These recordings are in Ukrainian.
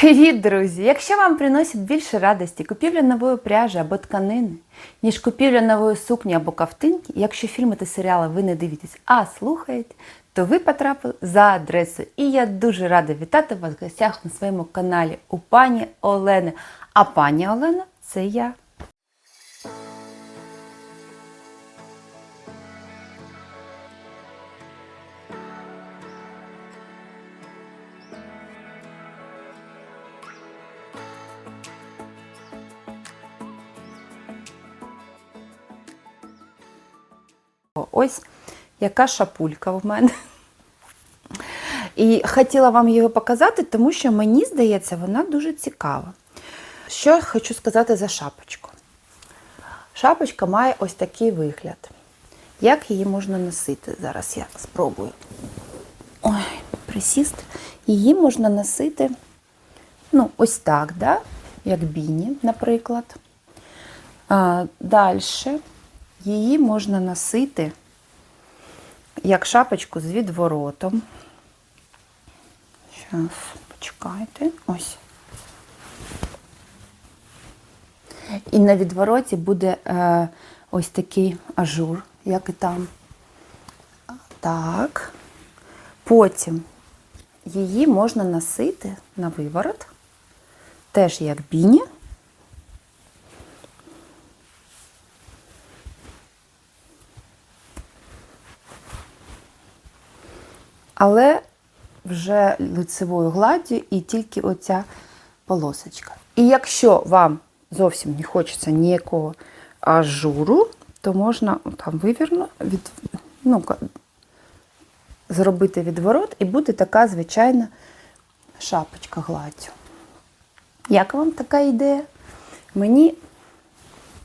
Привіт, друзі! Якщо вам приносить більше радості купівля нової пряжі або тканини, ніж купівля нової сукні або кавтинки, якщо фільми та серіали ви не дивитесь, а слухаєте, то ви потрапили за адресою. І я дуже рада вітати вас в гостях на своєму каналі у пані Олени. А пані Олена це я. Ось яка шапулька в мене. І хотіла вам його показати, тому що мені здається, вона дуже цікава. Що я хочу сказати за шапочку? Шапочка має ось такий вигляд. Як її можна носити? Зараз я спробую Ой, присісти. Її можна носити ну, ось так, да? як біні, наприклад. Далі її можна носити як шапочку з відворотом. Зараз, почекайте. Ось. І на відвороті буде е, ось такий ажур, як і там. Так. Потім її можна носити на виворот, теж як біні. Але вже лицевою гладдю і тільки оця полосочка. І якщо вам зовсім не хочеться ніякого ажуру, то можна там вивірно від, ну, зробити відворот і буде така звичайна шапочка гладдю. Як вам така ідея? Мені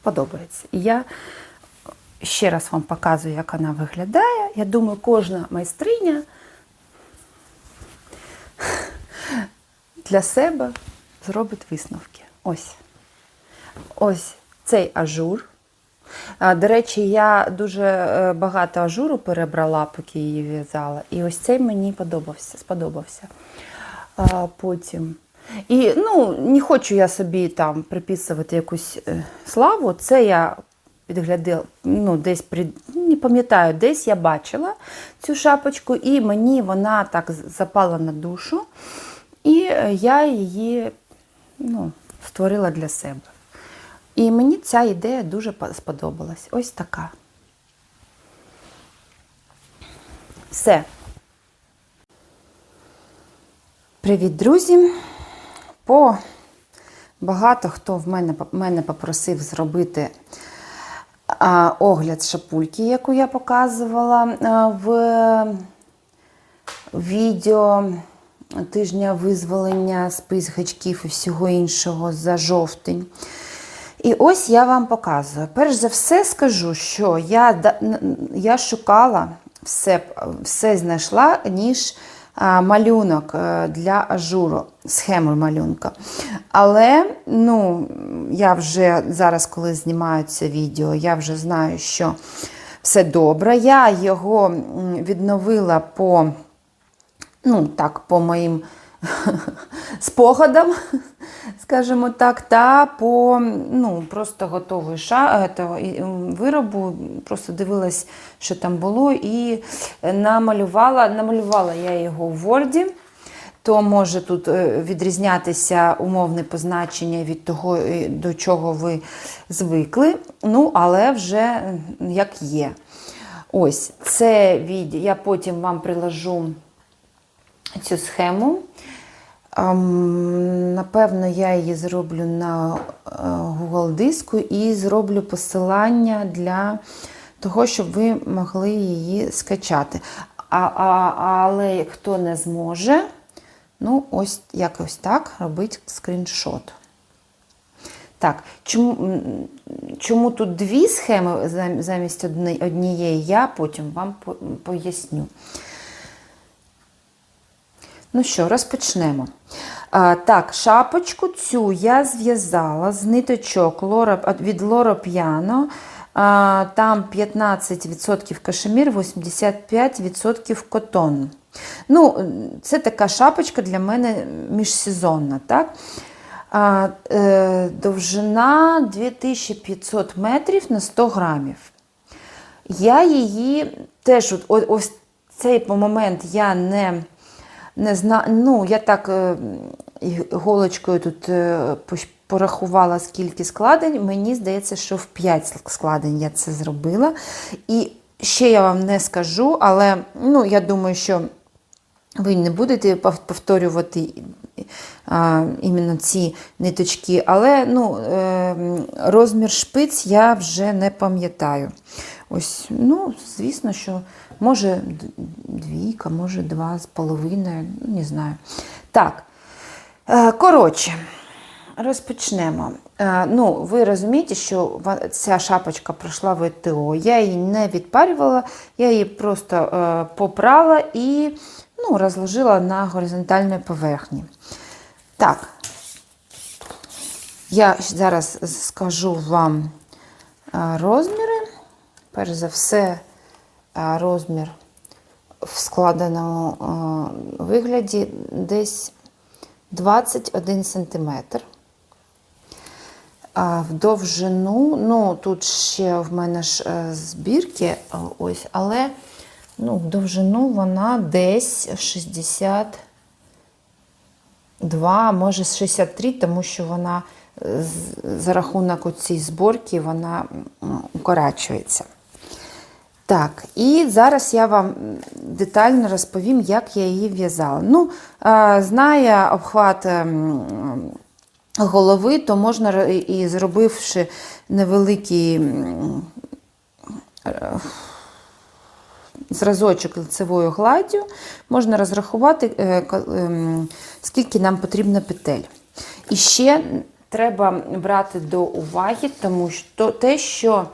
подобається. І я ще раз вам показую, як вона виглядає. Я думаю, кожна майстриня для себе зробить висновки. Ось. Ось цей ажур. До речі, я дуже е, багато ажуру перебрала, поки її в'язала. І ось цей мені подобався, сподобався. Потім. І ну, не хочу я собі там приписувати якусь е, славу. Це я підглядила, ну, десь при, не пам'ятаю, десь я бачила цю шапочку, і мені вона так запала на душу. І е, я її ну, створила для себе. І мені ця ідея дуже сподобалась. Ось така. Все. Привіт, друзі! По багато хто в мене, мене попросив зробити а, огляд шапульки, яку я показувала в відео тижня визволення спис гачків і всього іншого за жовтень. І ось я вам показую. Перш за все скажу, що я, я шукала все, все знайшла, ніж малюнок е, для ажуру, схему малюнка. Але ну, я вже зараз, коли знімаю це відео, я вже знаю, що все добре. Я його відновила по ну так, по моїм спогадам, скажімо так, та по ну, просто готовий ша, этого, виробу, просто дивилась, що там було, і намалювала, намалювала я його в Word, то може тут е, відрізнятися умовне позначення від того, е, до чого ви звикли, ну, але вже як є. Ось, це відео, я потім вам приложу цю схему. Ем, Напевно, я її зроблю на е, Google диску і зроблю посилання для того, щоб ви могли її скачати. А, а, але хто не зможе, ну, ось якось так робить скріншот. Так, чому, чому тут дві схеми замість однієї, я потім вам поясню. Ну що, розпочнемо. А, так, шапочку цю я зв'язала з ниточок Лора, від Лоро П'яно там 15% кашемір, 85% котон. Ну, це така шапочка для мене міжсезонна. Так? А, е, довжина 2500 метрів на 100 грамів. Я її теж от, ось цей момент я не, не зна... Ну, я так е, голочкою тут е, порахувала, скільки складень. Мені здається, що в 5 складень я це зробила. І ще я вам не скажу, але ну, я думаю, що ви не будете повторювати а, іменно ці ниточки, але ну, е, розмір шпиць я вже не пам'ятаю. Ось, ну, звісно, що може двійка, може два з половиною, ну, не знаю. Так, е, коротше, розпочнемо. Е, ну, ви розумієте, що ця шапочка пройшла ВТО. Я її не відпарювала, я її просто е, попрала і ну, розложила на горизонтальній поверхні. Так, я зараз скажу вам е, розміри. Перш за все, розмір в складеному вигляді десь 21 см. А в довжину, ну тут ще в мене ж е, збірки, е, ось, але ну, в довжину вона десь 62, може 63, тому що вона е, за рахунок цієї зборки вона укорачується. Так, і зараз я вам детально розповім, як я її в'язала. Ну, знає обхват ем, голови, то можна і зробивши невеликий е, зразочок лицевою гладдю, можна розрахувати, е, ем, скільки нам потрібно петель. І ще треба брати до уваги, тому що те, що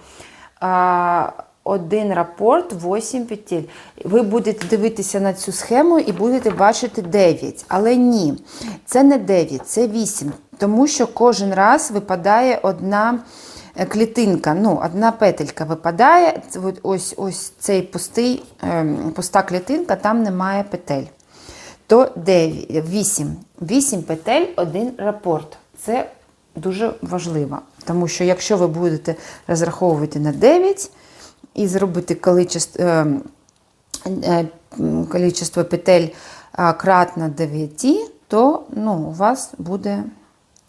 один рапорт, 8 петель. Ви будете дивитися на цю схему і будете бачити 9. Але ні, це не 9, це 8. Тому що кожен раз випадає одна е, клітинка, ну, одна петелька випадає. Ось ось цей пустий, ем, пуста клітинка, там немає петель. То 9, 8. 8 петель, один рапорт. Це дуже важливо. Тому що якщо ви будете розраховувати на 9 і зробити количество, е, е, петель кратно 9, то ну, у вас буде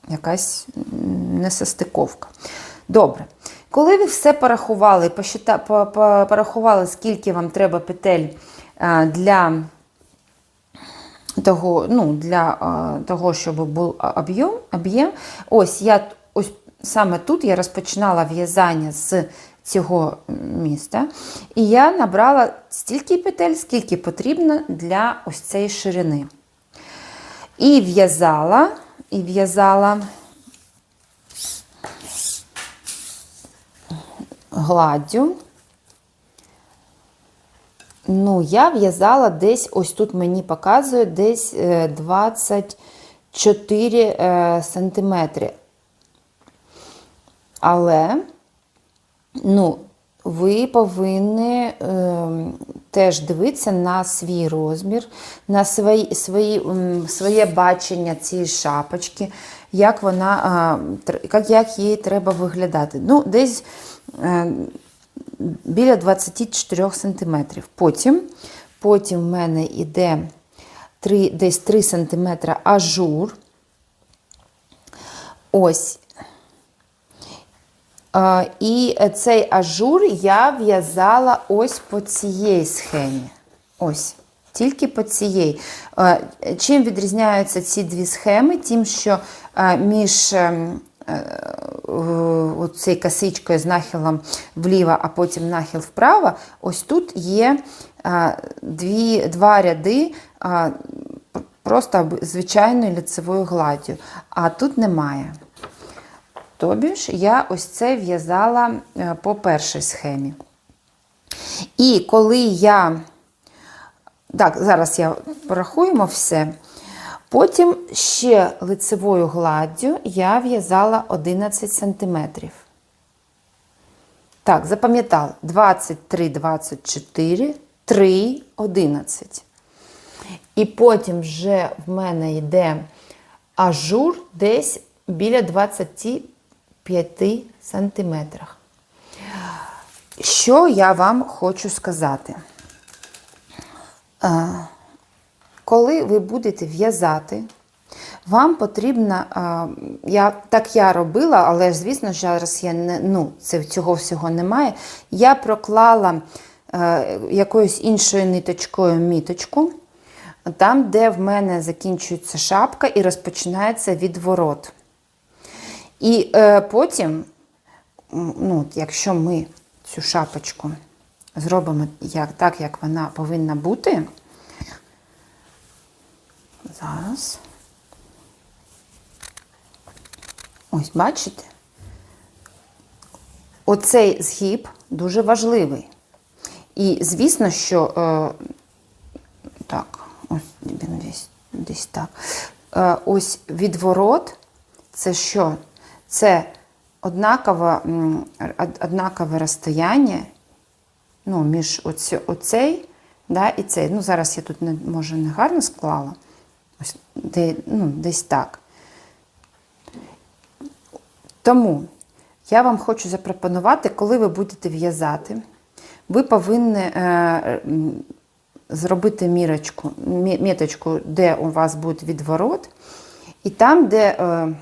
якась несостиковка. Добре. Коли ви все порахували, порахували, скільки вам треба петель для того, ну, для того, щоб був об'єм, об'єм. Ось я ось саме тут я розпочинала в'язання з цього міста. І я набрала стільки петель, скільки потрібно для ось цієї ширини. І в'язала, і в'язала гладдю. Ну, я в'язала десь, ось тут мені показує, десь е, 24 е, сантиметри. Але, ну, ви повинні е, теж дивитися на свій розмір, на свої, свої, своє бачення цієї шапочки, як вона, як, як їй треба виглядати. Ну, десь е, біля 24 см. Потім, потім в мене йде 3, десь 3 см ажур. Ось. І цей ажур я в'язала ось по цієї схемі. Ось. Тільки по цієї. Чим відрізняються ці дві схеми? Тим, що між ем, е, цією косичкою з нахилом вліво, а потім нахил вправо, ось тут є дві, два ряди просто звичайною лицевою гладдю, а тут немає. Тобі ж я ось це в'язала е, по першій схемі. І коли я. Так, зараз я порахуємо все. Потім ще лицевою гладдю я в'язала 11 см. Так, запам'ятали. 23, 24, 3, 11. І потім вже в мене йде ажур десь біля 25 сантиметрах. Що я вам хочу сказати? Е, Коли ви будете в'язати, вам потрібно, я, так я робила, але звісно, зараз я не, ну, це, цього всього немає. Я проклала е, якоюсь іншою ниточкою міточку, там, де в мене закінчується шапка і розпочинається відворот. І е, потім, ну, якщо ми цю шапочку зробимо як, так, як вона повинна бути, зараз. Ось, бачите? Оцей згиб дуже важливий. І звісно, що е, так, ось десь, десь так. Е, ось відворот це що? Це однакове, однакове розстояння ну, між оці, оцей да, і цей. Ну, зараз я тут не, може не гарно склала. Ось, де, ну, десь так. Тому я вам хочу запропонувати, коли ви будете в'язати, ви повинні е, зробити мірочку, мі- міточку, де у вас буде відворот, і там, де е,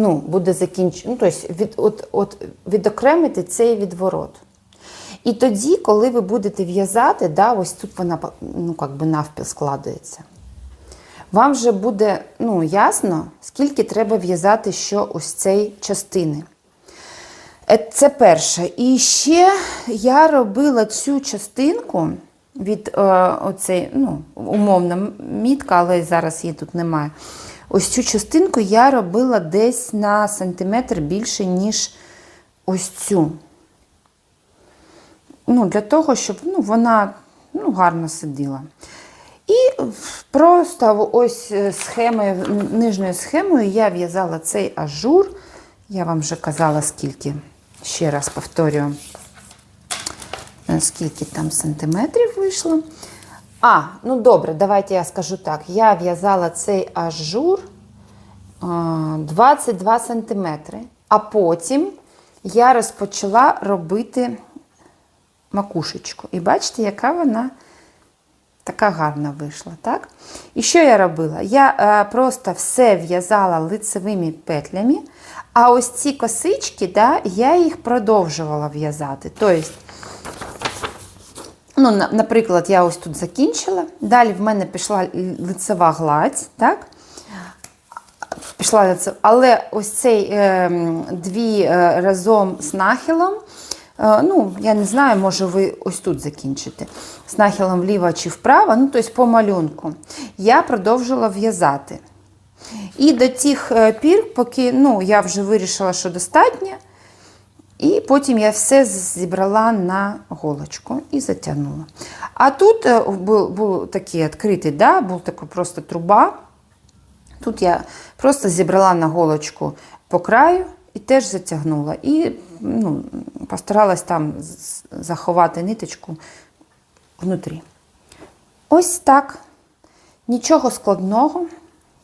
ну, буде закінчено, ну, тобто від, от, от, відокремити цей відворот. І тоді, коли ви будете в'язати, да, ось тут вона ну, як би навпіл складається. Вам вже буде ну, ясно, скільки треба в'язати що ось цієї частини. Е, Це перше. І ще я робила цю частинку від е, оцей, ну, умовна мітка, але зараз її тут немає. Ось цю частинку я робила десь на сантиметр більше, ніж ось цю. Ну, для того, щоб ну, вона ну, гарно сиділа. І просто ось е, схемою, нижньою схемою я в'язала цей ажур. Я вам вже казала, скільки, ще раз повторюю, е, скільки там сантиметрів вийшло. А, ну добре, давайте я скажу так. Я в'язала цей ажур 22 сантиметри, а потім я розпочала робити макушечку. І бачите, яка вона така гарна вийшла. так? І що я робила? Я е, просто все в'язала лицевими петлями, а ось ці косички, да, я їх продовжувала в'язати. Тобто, ну, наприклад, я ось тут закінчила, далі в мене пішла лицева гладь, так? Пішла але ось цей е, дві е, разом з нахилом, е, ну, я не знаю, може ви ось тут закінчите. З нахилом вліво чи вправо, ну, тобто по малюнку. Я продовжила в'язати. І до тих е, пір, поки ну, я вже вирішила, що достатньо. І потім я все зібрала на голочку і затягнула. А тут е, був, був такий відкритий, да, був така просто труба. Тут я просто зібрала на голочку по краю і теж затягнула. І ну, постаралась там заховати ниточку внутрі. Ось так. Нічого складного.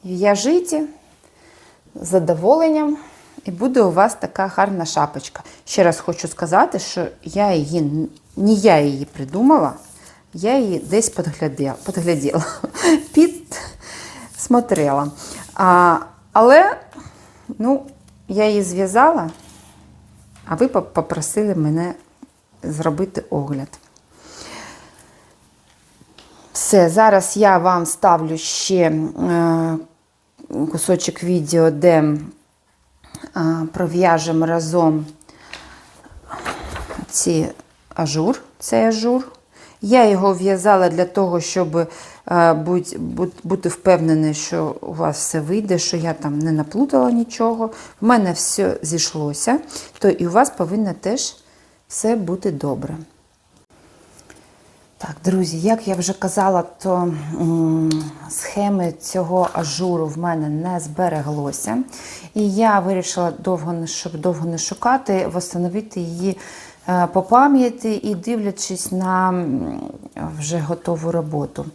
В'яжіть з задоволенням, і буде у вас така гарна шапочка. Ще раз хочу сказати, що я її, не я її придумала, я її десь підгляділа, підгляділа підсмотрела. А, але ну, я її зв'язала, а ви попросили мене зробити огляд. Все, зараз я вам ставлю ще е, кусочок відео, де пров'яжемо разом ці ажур, цей ажур. Я його в'язала для того, щоб е, бути впевнений, що у вас все вийде, що я там не наплутала нічого. В мене все зійшлося, то і у вас повинно теж все бути добре. Так, друзі, як я вже казала, то схеми цього ажуру в мене не збереглося. І я вирішила, довго щоб довго не шукати, встановити її е, по пам'яті і дивлячись на вже готову роботу.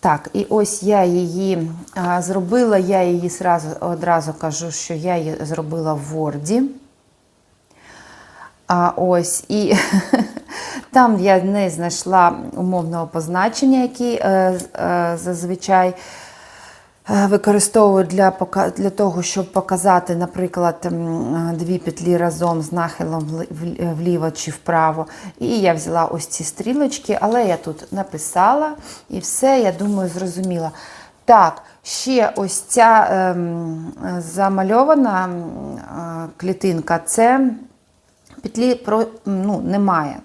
Так, і ось я її зробила, я її зразу, одразу кажу, що я її зробила в Word. А ось і там я не знайшла умовного позначення, які е, е, зазвичай е, використовую для, для того, щоб показати, наприклад, дві петлі разом з нахилом вліво чи вправо. І я взяла ось ці стрілочки, але я тут написала і все, я думаю, зрозуміла. Так, ще ось ця е, замальована е, клітинка це петлі про, ну, немає.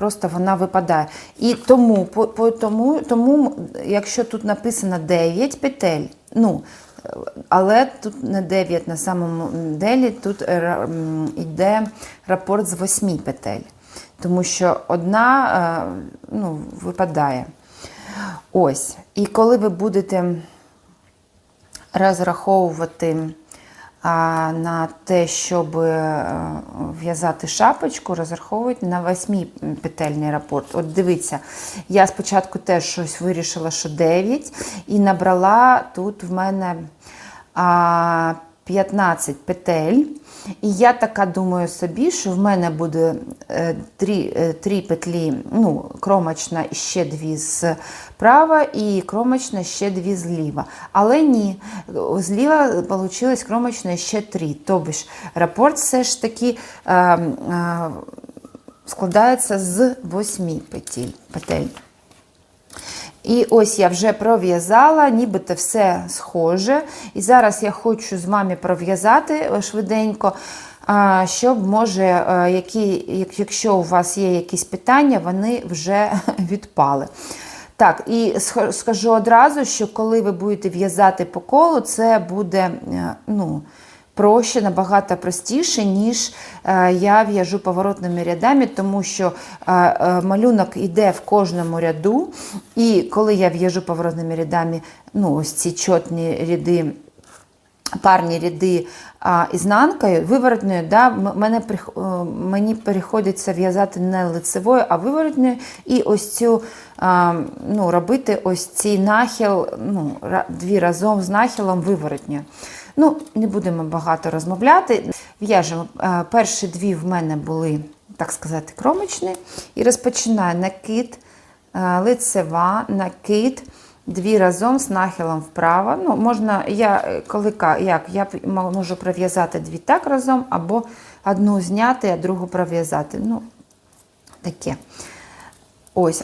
Просто вона випадає. І тому, по, по, тому, тому, якщо тут написано 9 петель, ну, але тут не 9 на самому делі, тут е, йде рапорт з 8 петель. Тому що одна е, ну, випадає. Ось. І коли ви будете розраховувати на те, щоб е, в'язати шапочку, розраховують на восьмипетельний рапорт. От дивіться, я спочатку теж щось вирішила, що 9, і набрала тут в мене 15 петель. І я така думаю собі, що в мене буде е, три, е, три петлі, ну, кромочна ще дві справа, і кромочна ще дві зліва. Але ні, зліва вийшло кромочна ще три. Тобто ж рапорт все ж таки е, е, складається з восьми петель. І ось я вже пров'язала, нібито все схоже. І зараз я хочу з вами пров'язати е, швиденько, щоб може, е, які, якщо у вас є якісь питання, вони вже відпали. Так, і скажу одразу, що коли ви будете в'язати по колу, це буде е, ну, проще, набагато простіше, ніж е, я в'яжу поворотними рядами, тому що е, е, малюнок йде в кожному ряду. І коли я в'яжу поворотними рядами, ну, ось ці чотні ряди. Парні ряди а, ізнанкою, виворотною, да, мене, мені приходиться в'язати не лицевою, а виворотною. І ось цю а, ну, робити ось цей нахил, ну, дві разом з нахилом виворотньою. Ну, не будемо багато розмовляти. В'яжемо. Перші дві в мене були, так сказати, кромочні. І розпочинаю накид, е, лицева, накид. Дві разом з нахилом вправо. Ну, можна, я, коли, як, я можу пров'язати дві так разом, або одну зняти, а другу пров'язати. Ну, таке. Ось,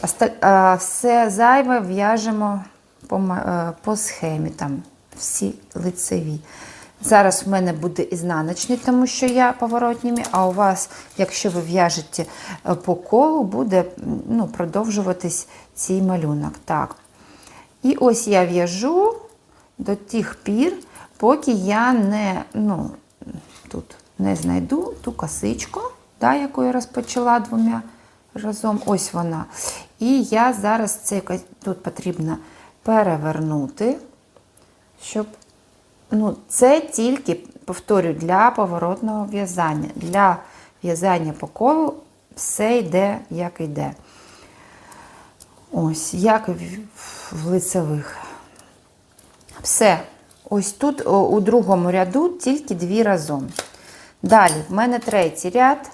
все зайве в'яжемо по, е, по схемі, там всі лицеві. Зараз в мене буде ізнаночний, тому що я поворотніми, а у вас, якщо ви в'яжете е, по колу, буде ну, продовжуватись цей малюнок. Так. І ось я в'яжу до тих пір, поки я не, ну, тут не знайду ту косичку, да, яку я розпочала двома разом. Ось вона. І я зараз це тут потрібно перевернути, щоб. Ну, це тільки, повторю, для поворотного в'язання. Для в'язання по колу все йде, як йде. Ось, як в- лицевих. Все. Ось тут у другому ряду тільки дві разом. Далі, в мене третій ряд.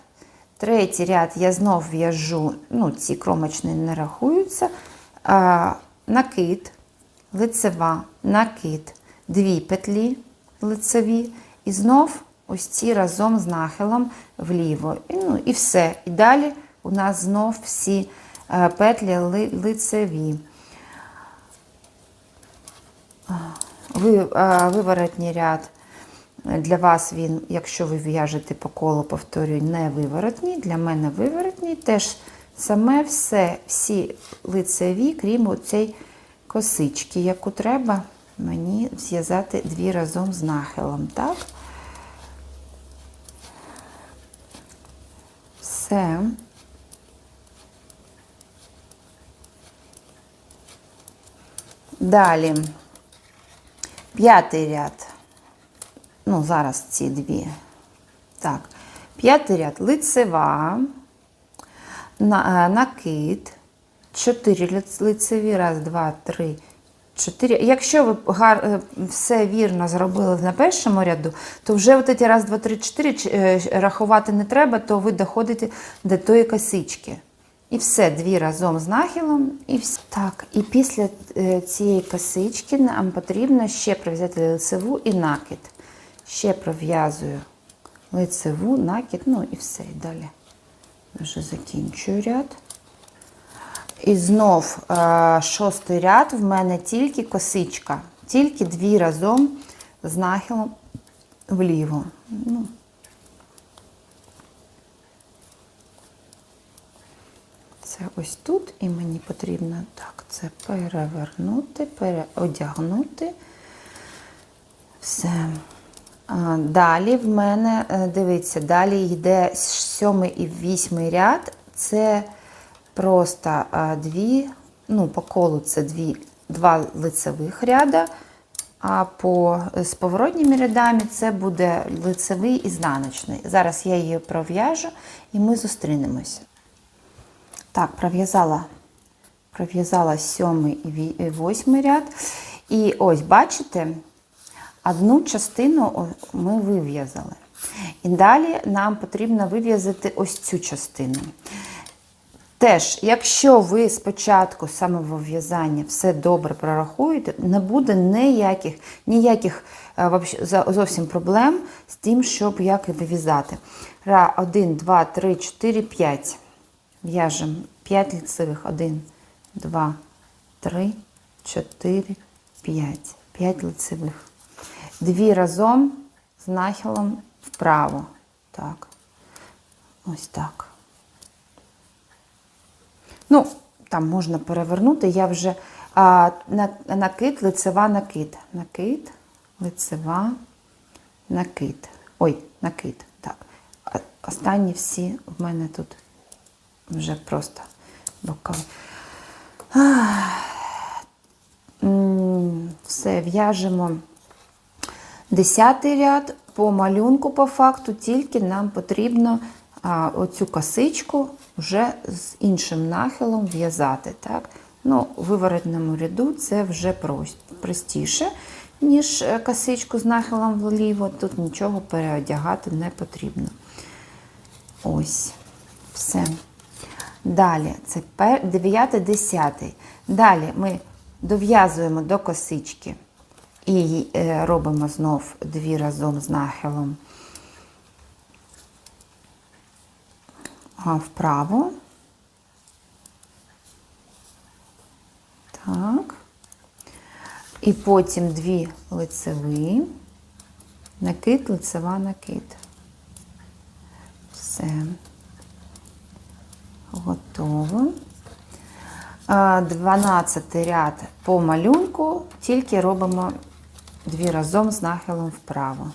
Третій ряд я знов в'яжу, ну, ці кромочні не рахуються. А, накид, лицева, накид, дві петлі лицеві. І знов ось ці разом з нахилом вліво. І, ну, і все. І далі у нас знов всі е, петлі ли- лицеві. А, виворотній ряд для вас він, якщо ви в'яжете по колу, повторюю, не виворотній. Для мене виворотній. Теж саме все, всі лицеві, крім оцей косички, яку треба мені зв'язати дві разом з нахилом. Так? Все. Далі. П'ятий ряд. Ну, зараз ці дві. Так. П'ятий ряд лицева, е, накид, чотири лицеві, раз, два, три, чотири. Якщо ви гар, е, все вірно зробили на першому ряду, то вже от ці раз, два, три, чотири е, рахувати не треба, то ви доходите до тої косички. І все, дві разом з нахилом, і все. Так, і після е, цієї косички нам потрібно ще пров'язати лицеву і накид. Ще пров'язую лицеву, накид, ну і все. І далі вже закінчую ряд. І знов е, шостий ряд в мене тільки косичка, тільки дві разом з нахилом вліво. Ну, Це ось тут, і мені потрібно так це перевернути, переодягнути. Все. Далі в мене, е, дивіться, далі йде сьомий і восьмий ряд. Це просто дві, ну, по колу це дві, два лицевих ряда, а по, з поворотніми рядами це буде лицевий і знаночний. Зараз я її пров'яжу і ми зустрінемося. Так, пров'язала пров'язала сьомий і восьмий ряд. І ось, бачите, одну частину ми вив'язали. І далі нам потрібно вив'язати ось цю частину. Теж, якщо ви спочатку самовив'язання все добре прорахуєте, не буде ніяких, ніяких е, зовсім проблем з тим, щоб як вив'язати. Ра, 1, 2, 3, 4, 5. В'яжемо 5 ліцевих. 1, 2, 3, 4, 5. 5 лицевих. Дві разом з нахилом вправо. Так. Ось так. Ну, там можна перевернути. Я вже а, на, накид, лицева, накид. Накид, лицева, накид. Ой, накид. Так. Останні всі в мене тут вже просто бокові. Все, в'яжемо десятий ряд по малюнку, по факту, тільки нам потрібно а, оцю косичку вже з іншим нахилом в'язати. Так? Ну, в виворотному ряду це вже простіше, ніж е, косичку з нахилом вліво. Тут нічого переодягати не потрібно. Ось, все. Далі, це 9, 10. Далі ми дов'язуємо до косички і е, робимо знов дві разом з нахилом вправо. Так. І потім дві лицеві, накид, лицева, накид. Все. Готово. А, 12 ряд по малюнку, тільки робимо дві разом з нахилом вправо.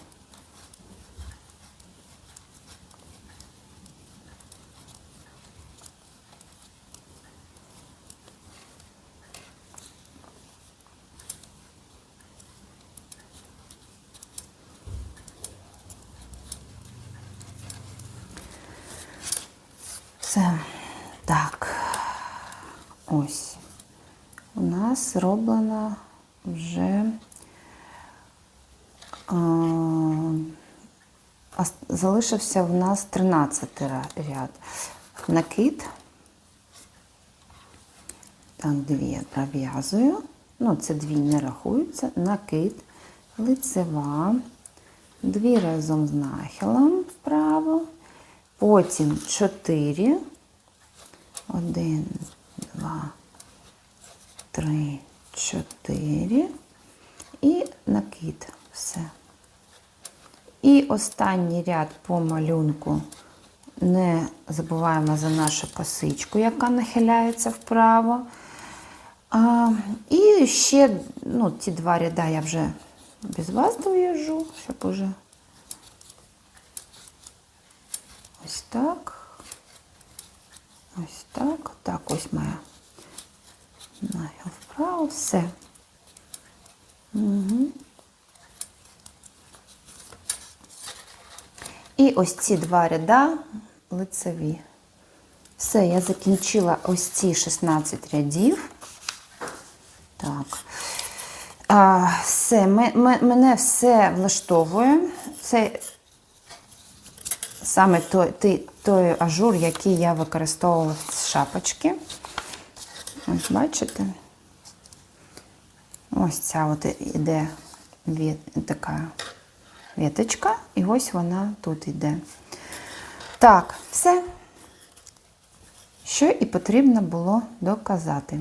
Все. Так. Ось. У нас зроблено вже а, залишився в нас 13 ряд. Накид. Так, дві я. Ну, це дві не рахуються. Накид, лицева, дві разом з нахилом вправо. Потім 4. Один, два, три, чотири. І накид. Все. І останній ряд по малюнку. Не забуваємо за нашу косичку, яка нахиляється вправо. А, і ще ну, ці два ряда я вже без вас дов'яжу, щоб уже ось так. Ось так. Так, ось моя нахил вправо. Все. І ось ці два ряда лицеві. Все, я закінчила ось ці 16 рядів. Так. А, все, мене все влаштовує. Це саме той, той, той ажур, який я використовувала з шапочки. Ось бачите? Ось ця от іде від, така віточка, і ось вона тут йде. Так, все, що і потрібно було доказати.